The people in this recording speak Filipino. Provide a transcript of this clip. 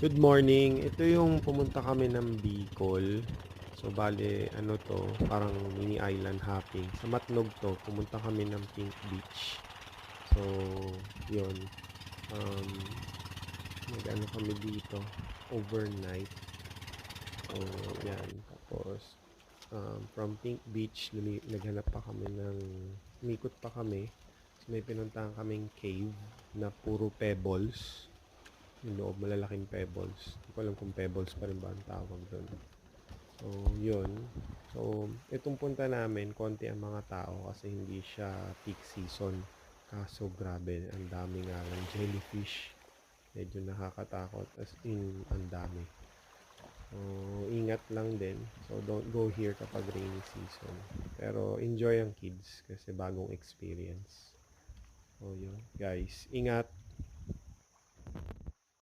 Good morning. Ito yung pumunta kami ng Bicol. So, bale, ano to, parang mini island hopping. Sa Matnog to, pumunta kami ng Pink Beach. So, yun. Um, nag-ano kami dito, overnight. So, yan. Tapos, um, from Pink Beach, naghanap pa kami ng, umikot pa kami. So, may pinuntahan kaming cave na puro pebbles yung loob malalaking pebbles. Hindi ko alam kung pebbles pa rin ba ang tawag doon. So, yun. So, itong punta namin, konti ang mga tao kasi hindi siya peak season. Kaso grabe, ang dami nga lang jellyfish. Medyo nakakatakot as in ang dami. So, ingat lang din. So, don't go here kapag rainy season. Pero enjoy ang kids kasi bagong experience. So, yun. Guys, ingat.